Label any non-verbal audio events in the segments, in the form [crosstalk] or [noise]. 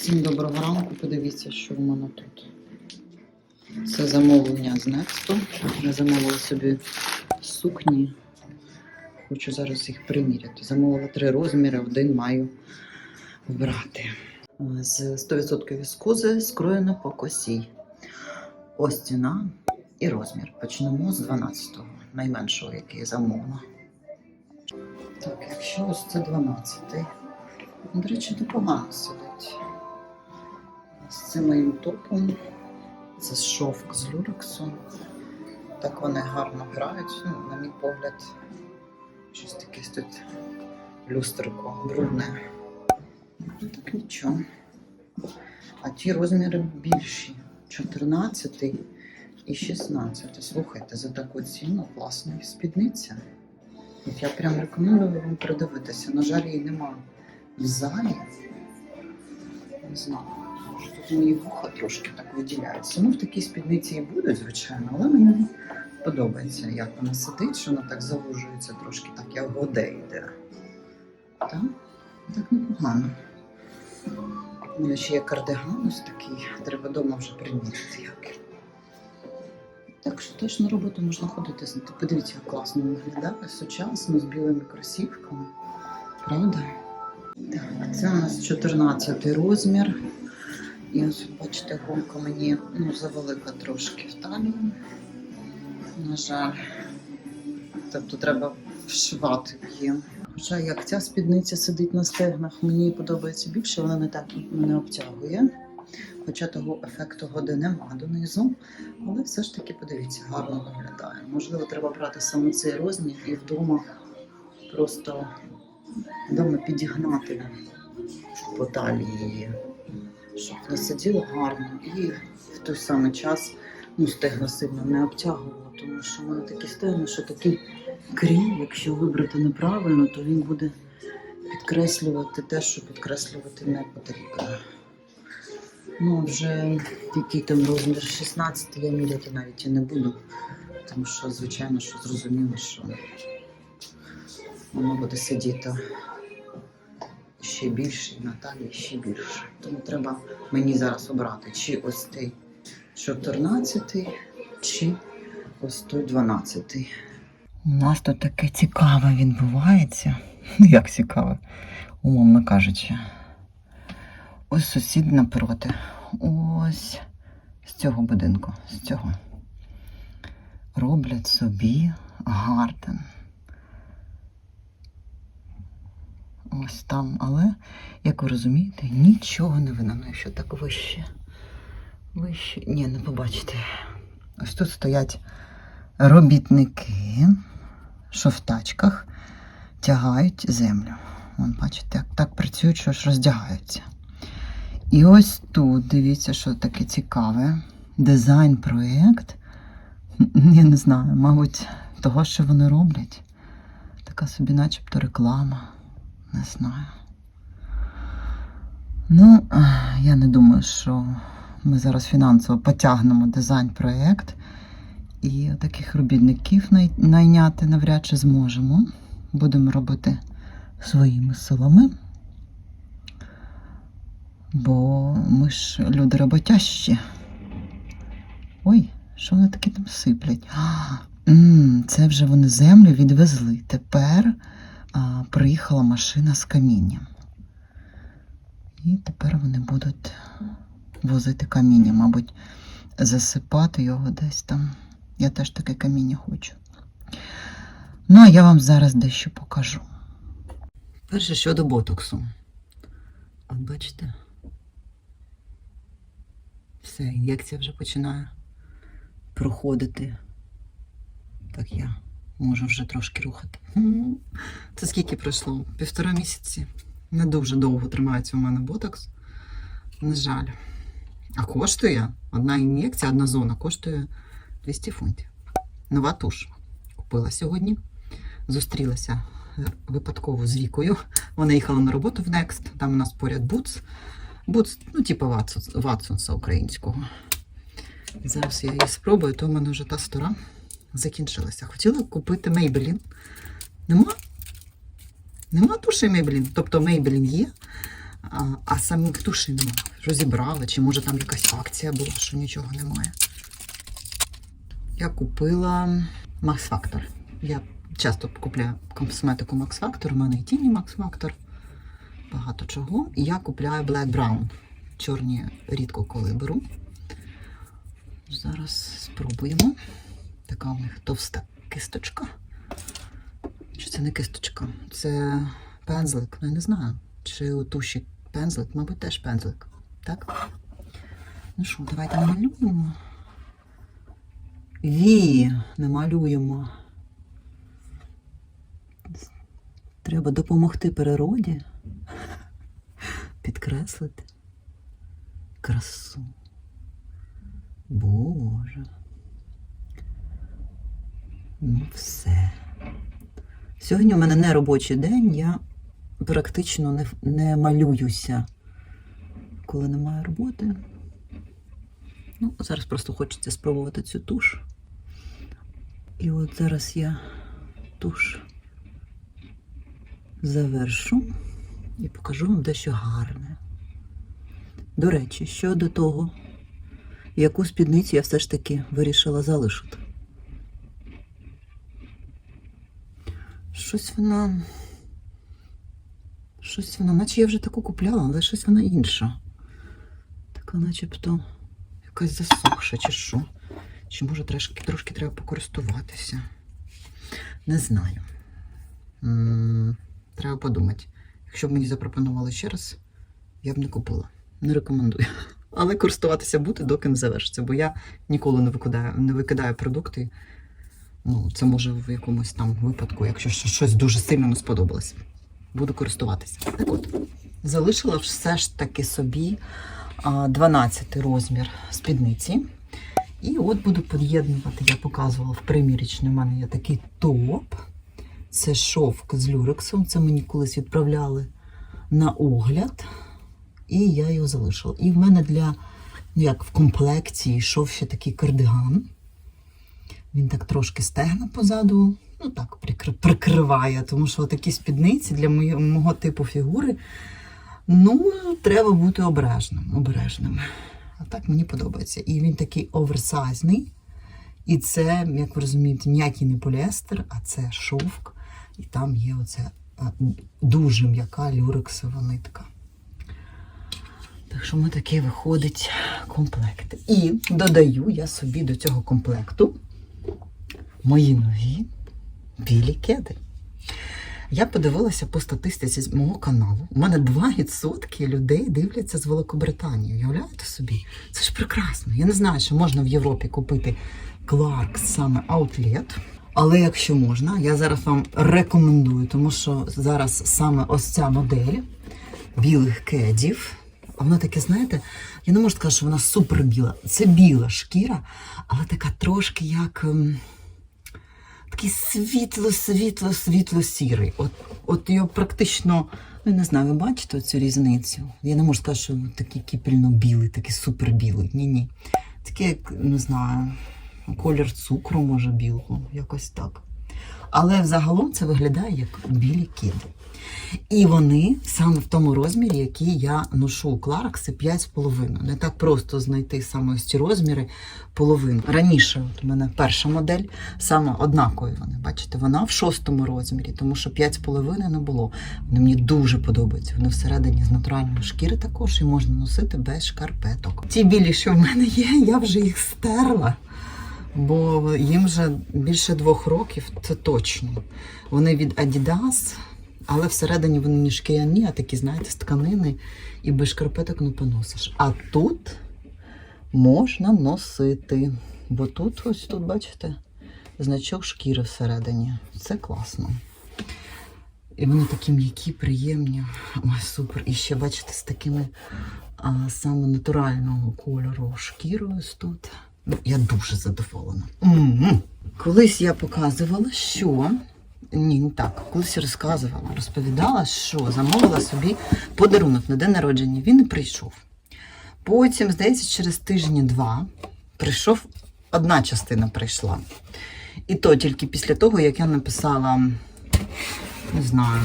Всім доброго ранку. Подивіться, що в мене тут. Це замовлення з Нексто. Я замовила собі сукні. Хочу зараз їх приміряти. Замовила три розміри, один маю вибрати. З 100% віскози скроєно по косі. Ось ціна і розмір. Почнемо з 12-го, найменшого, який я замовила. Так, якщо ось це 12-й. До речі, непогано сидить. З цим моїм топом. Це шовк з люрексу. Так вони гарно грають. Ну, на мій погляд, щось таке тут люстерко брудне. Ну, Так нічого. А ті розміри більші. 14 і 16. Слухайте, за таку ціну класна спідниця. От я прям рекомендую вам придивитися. На жаль, її немає в залі. Не знаю. Мої вуха трошки так виділяються. Ну, в такій спідниці і будуть, звичайно, але мені подобається, як вона сидить, що вона так завужується трошки, так як годе йде. Так? Так непогано. У мене ще є кардиган ось такий, треба вдома вже приміряти. Як. Так що теж на роботу можна ходити. Ти Подивіться, як класно виглядає, сучасно, з білими кросівками. Правда? Так, це у нас 14 розмір. І ось бачите, гумка мені ну, завелика трошки в талію. На жаль. Тобто треба вшивати її. Хоча як ця спідниця сидить на стегнах, мені подобається більше, вона не так мене обтягує. Хоча того ефекту годи нема донизу. Але все ж таки, подивіться, гарно виглядає. Можливо, треба брати саме цей розмір і вдома просто вдома підігнати по талії її, щоб не сиділо гарно і в той самий час ну, стегна сильно не обтягувало, тому що в мене такі стегна, що такий крій, якщо вибрати неправильно, то він буде підкреслювати те, що підкреслювати не потрібно. Ну, вже який там розмір 16, я міряти навіть і не буду, тому що, звичайно, що зрозуміло, що воно буде сидіти ще більше, і на талії ще більше. Тому треба мені зараз обрати, чи ось цей 14, чи ось той 12. У нас тут таке цікаве відбувається. [laughs] Ну, як цікаве, умовно кажучи. Ось сусід напроти. Ось з цього будинку, з цього. Роблять собі гарден. Ось там, але, як ви розумієте, нічого не видно, що так вище. Вище. Ні, не побачите. Ось тут стоять робітники, що в тачках тягають землю. Вон, бачите, як так працюють, що ж роздягаються. І ось тут, дивіться, що таке цікаве. Дизайн-проєкт. Я не знаю, мабуть, того, що вони роблять. Така собі, начебто, реклама. Не знаю. Ну, я не думаю, що ми зараз фінансово потягнемо дизайн-проєкт. І таких робітників найняти навряд чи зможемо. Будемо робити своїми силами. Бо ми ж люди роботящі. Ой, що вони таке там сиплять? А, це вже вони землю відвезли. Тепер а, приїхала машина з камінням. І тепер вони будуть возити каміння, мабуть, засипати його десь там. Я теж таке каміння хочу. Ну, а я вам зараз дещо покажу. Перше щодо ботоксу. От бачите? Все, ін'єкція вже починає проходити. Так я можу вже трошки рухати. Це скільки пройшло? Півтора місяці. Не дуже довго тримається у мене ботокс. На жаль. А коштує одна ін'єкція, одна зона коштує 200 фунтів. Нова туш. Купила сьогодні. Зустрілася е, випадково з Вікою. Вона їхала на роботу в Next. Там у нас поряд Boots. Boots, ну, типу Ватсонс, Ватсонса українського. Зараз я її спробую, то в мене вже та стора закінчилася. Хотіла купити Maybelline. Нема? Нема туші Maybelline. Тобто Maybelline є, А, а самих тушей немає. Розібрала, чи може там якась акція була, що нічого немає. Я купила Max Factor. Я часто купляю косметику Max Factor, у мене і тіні Max Factor, багато чого. Я купляю Black Brown. Чорні рідко коли беру. Зараз спробуємо. Така у них товста кисточка. Чи це не кисточка? Це пензлик. Ну, я не знаю. Чи у туші пензлик, мабуть, теж пензлик. Так? Ну що, давайте намалюємо. Вії намалюємо. Треба допомогти природі. Підкреслити красу. Боже. Ну, все. Сьогодні у мене не робочий день, я практично не, не малююся, коли немає роботи. Ну, зараз просто хочеться спробувати цю туш. І от зараз я туш завершу і покажу вам дещо гарне. До речі, щодо того, яку спідницю я все ж таки вирішила залишити. Щось вона. Щось вона, наче я вже таку купляла, але щось вона інша. Така начебто якась засохша, чи що. Чи може трошки, трошки треба покористуватися. Не знаю. Треба подумати. Якщо б мені запропонували ще раз, я б не купила. Не рекомендую. Але користуватися бути, доки не завершиться, бо я ніколи не викидаю, не викидаю продукти. Ну, це може в якомусь там випадку, якщо щось дуже сильно не сподобалось. Буду користуватися. Так от, залишила все ж таки собі а, 12 розмір спідниці. І от буду під'єднувати, я показувала в примірічні, у мене є такий топ. Це шовк з люрексом. Це мені колись відправляли на огляд. І я його залишила. І в мене для, ну як в комплекті, йшов ще такий кардиган. Він так трошки стегна позаду, ну так, прикриває, тому що такі спідниці для моє- мого типу фігури, ну, треба бути обережним, обережним. А так мені подобається. І він такий оверсайзний. І це, як ви розумієте, ніякий не поліестер, а це шовк. І там є оця е, дуже м'яка люрексова нитка. Так що ми такий виходить комплект. І додаю я собі до цього комплекту мої нові білі кеди. Я подивилася по статистиці з мого каналу. У мене 2% людей дивляться з Великобританії. Уявляєте собі? Це ж прекрасно. Я не знаю, що можна в Європі купити Clarks саме Outlet. Але якщо можна, я зараз вам рекомендую, тому що зараз саме ось ця модель білих кедів. А Вона таке, знаєте, я не можу сказати, що вона супер біла. Це біла шкіра, але така трошки як. Такий світло, світло, світло сірий. От, от його практично, ну я не знаю, ви бачите цю різницю? Я не можу сказати, що такий кипельно білий, такий супер білий. Ні, ні. Такий, як, не знаю, колір цукру, може, білого, якось так. Але взагалом це виглядає як білі кіди. І вони саме в тому розмірі, який я ношу у Кларкси 5,5. Не так просто знайти саме ось ці розміри половину. Раніше от у мене перша модель, саме однакові вони. Бачите, вона в шостому розмірі, тому що 5,5 не було. Вони мені дуже подобаються. Вони всередині з натуральної шкіри також і можна носити без шкарпеток. Ті білі, що в мене є, я вже їх стерла. Бо їм вже більше двох років, це точно. Вони від Adidas, але всередині вони не шкіряні, а такі, знаєте, з тканини і без шкарпеток не поносиш. А тут можна носити. Бо тут, ось тут, бачите, значок шкіри всередині. Це класно. І вони такі м'які, приємні. Ой, супер. І ще, бачите, з такими а, саме натурального кольору шкірою тут. Ну, я дуже задоволена. М-м. Колись я показувала, що. Ні, не так. Колись я розказувала, розповідала, що замовила собі подарунок на день народження. Він не прийшов. Потім, здається, через тижні-два прийшов одна частина прийшла. І то тільки після того, як я написала Не знаю.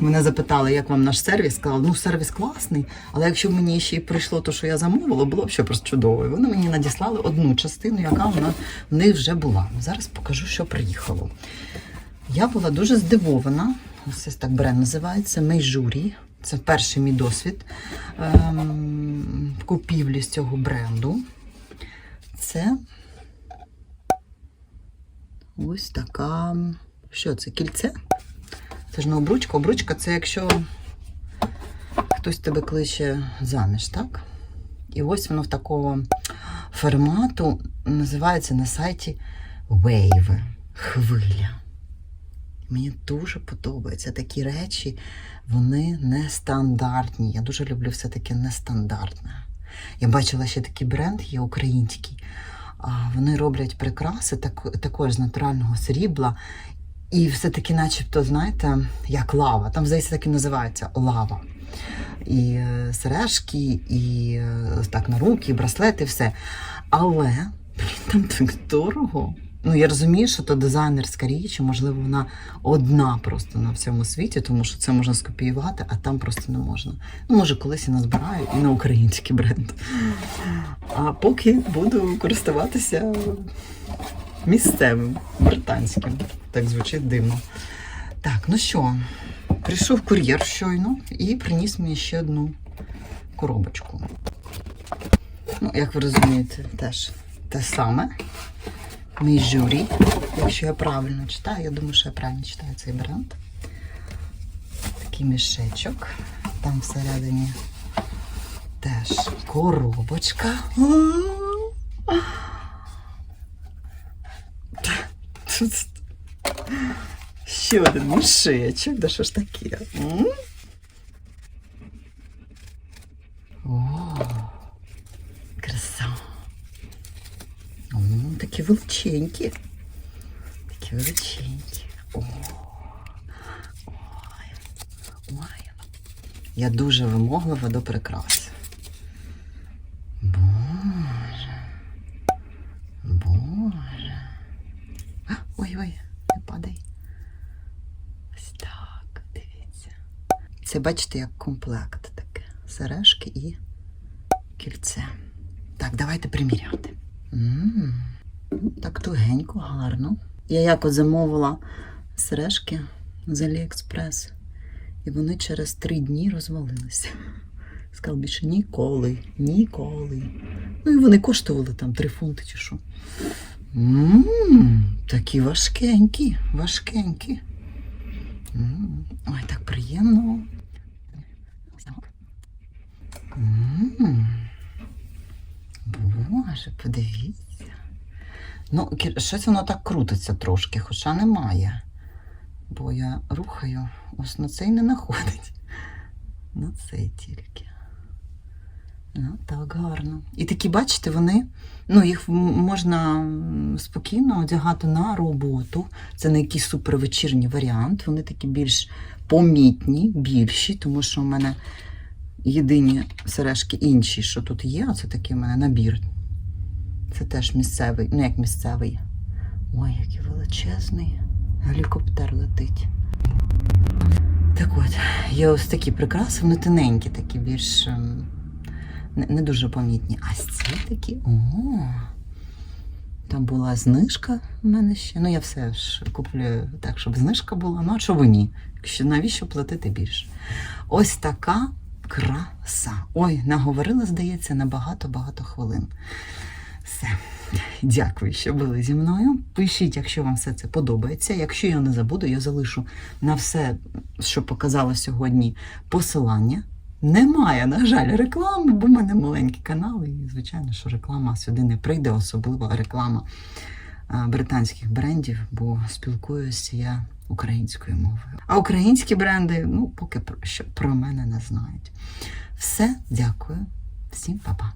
Мене запитали, як вам наш сервіс. Сказала, ну сервіс класний, але якщо мені ще й прийшло те, що я замовила, було б ще просто чудово. І Вони мені надіслали одну частину, яка вона в них вже була. Зараз покажу, що приїхало. Я була дуже здивована. Ось так бренд називається Мейжурі. Це перший мій досвід ем, купівлі з цього бренду. Це ось така. Що це? Кільце? Це ж не обручка. Обручка це якщо хтось тебе кличе заміж, так? І ось воно в такого формату називається на сайті Wave. Хвиля. Мені дуже подобаються такі речі, вони нестандартні. Я дуже люблю все таке нестандартне. Я бачила ще такий бренд, є український. Вони роблять прикраси так, також з натурального срібла. І все-таки, начебто, знаєте, як лава. Там, здається, так і називається лава. І е, сережки, і е, так на руки, і браслети, все. Але там так дорого. Ну, я розумію, що то дизайнерська річ, і, можливо, вона одна просто на всьому світі, тому що це можна скопіювати, а там просто не можна. Ну, може, колись і назбираю і на український бренд. А поки буду користуватися місцевим, британським. Так звучить дивно. Так, ну що, прийшов кур'єр щойно і приніс мені ще одну коробочку. Ну, як ви розумієте, теж те саме. Мій журі, якщо я правильно читаю, я думаю, що я правильно читаю цей бренд. Такий мішечок. Там всередині теж коробочка. Ще один мішечок. Да що ж таке? М? О, краса. О, такі величенькі. Такі величенькі. О. Ой. Ой. Я дуже вимоглива до прикрас. Боже. Боже. А, Ой-ой, не падай. Ось так, дивіться. Це бачите, як комплект таке. Сережки і кільце. Так, давайте приміряти. М, ну, Так тугенько, гарно. Я якось замовила сережки з Аліекспрес, і вони через три дні розвалилися. Сказав більше ніколи, ніколи. Ну і вони коштували там три фунти чи що. Ммм, такі важкенькі, важкенькі. Ой, так приємно. Боже, подивіться. Ну, щось воно так крутиться трошки, хоча немає. Бо я рухаю, ось на цей не находить. На цей тільки. Ну, так гарно. І такі, бачите, вони, ну, їх можна спокійно одягати на роботу. Це не якийсь супервечірній варіант. Вони такі більш помітні, більші, тому що в мене єдині сережки інші, що тут є, а це такий у мене набір. Це теж місцевий, ну як місцевий. Ой, який величезний. Гелікоптер летить. Так от, є ось такі прикраси, вони тоненькі, такі більш ем, не, дуже помітні. А ці такі. О, там була знижка в мене ще. Ну, я все ж куплю так, щоб знижка була. Ну, а чого ні? Навіщо платити більше? Ось така краса. Ой, наговорила, здається, на багато-багато хвилин. Все. Дякую, що були зі мною. Пишіть, якщо вам все це подобається. Якщо я не забуду, я залишу на все, що показала сьогодні, посилання. Немає, на жаль, реклами, бо в мене маленький канал, і, звичайно, що реклама сюди не прийде, особливо реклама британських брендів, бо спілкуюся я українською мовою. А українські бренди, ну, поки що про мене не знають. Все, дякую. Всім па-па.